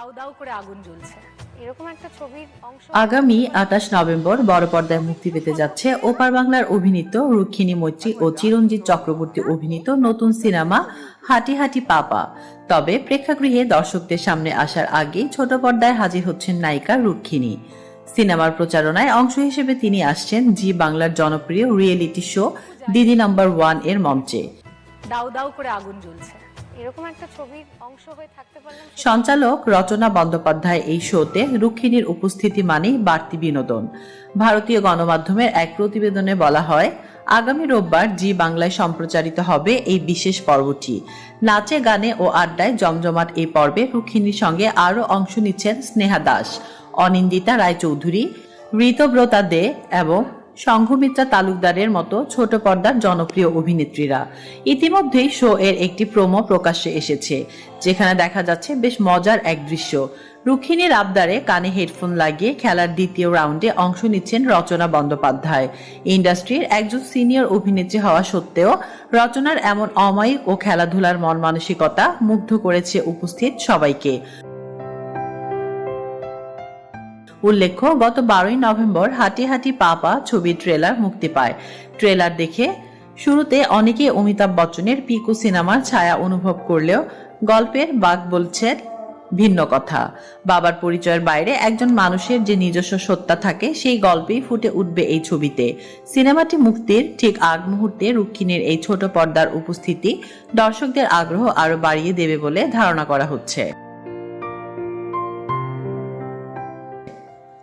দাউ দাউ করে আগুন জ্বলছে। এরকম একটা ছবির অংশ আগামী আঠাশ নভেম্বর বড় পর্দায় মুক্তি পেতে যাচ্ছে ওপার বাংলার অভিনীত রুক্মিণী মৈত্রী ও চিরঞ্জিত চক্রবর্তী অভিনীত নতুন সিনেমা হাঁটি হাঁটি পাপা। তবে প্রেক্ষাগৃহে দর্শকদের সামনে আসার আগেই ছোট পর্দায় হাজির হচ্ছেন নায়িকা রুক্ষিণী সিনেমার প্রচারণায় অংশ হিসেবে তিনি আসছেন জি বাংলার জনপ্রিয় রিয়েলিটি শো দিদি নাম্বার ওয়ানের মঞ্চে। দাউ দাউ করে আগুন জ্বলছে। এরকম একটা ছবির অংশ হয়ে থাকতে পারলাম সঞ্চালক রচনা বন্দ্যোপাধ্যায় এই শোতে রুক্মিণীর উপস্থিতি মানেই বাড়তি বিনোদন। ভারতীয় গণমাধ্যমের এক প্রতিবেদনে বলা হয়, আগামী রোববার জি বাংলায় সম্প্রচারিত হবে এই বিশেষ পর্বটি। নাচে, গানে ও আড্ডায় জমজমাট এই পর্বে রুক্মিণীর সঙ্গে আরও অংশ নিচ্ছেন স্নেহা দাস, অনিন্দিতা রায়চৌধুরী, ঋতব্রতা দে এবং সংঘমিত্রা তালুকদারের মতো ছোট পর্দার জনপ্রিয় অভিনেত্রীরা। ইতিমধ্যেই শো এর একটি প্রোমো প্রকাশ্যে এসেছে, যেখানে দেখা যাচ্ছে বেশ মজার এক দৃশ্য। রুক্মিণীর আবদারে কানে হেডফোন লাগিয়ে খেলার দ্বিতীয় রাউন্ডে অংশ নিচ্ছেন রচনা বন্দ্যোপাধ্যায়। ইন্ডাস্ট্রির একজন সিনিয়র অভিনেত্রী হওয়া সত্ত্বেও রচনার এমন অমায়িক ও খেলাধুলার মন মানসিকতা মুগ্ধ করেছে উপস্থিত সবাইকে। উল্লেখ্য, গত বারোই নভেম্বর হাঁটি হাঁটি পাপা ছবির ট্রেলার মুক্তি পায়। ট্রেলার দেখে শুরুতে অনেকে অমিতাভ বচ্চনের পিকু সিনেমার ছায়া অনুভব করলেও গল্পের বাঘ বলছেন ভিন্ন কথা। বাবার পরিচয়ের বাইরে একজন মানুষের যে নিজস্ব সত্তা থাকে, সেই গল্পেই ফুটে উঠবে এই ছবিতে। সিনেমাটি মুক্তির ঠিক আগ মুহূর্তে রুক্মিণীর এই ছোট পর্দার উপস্থিতি দর্শকদের আগ্রহ আরও বাড়িয়ে দেবে বলে ধারণা করা হচ্ছে।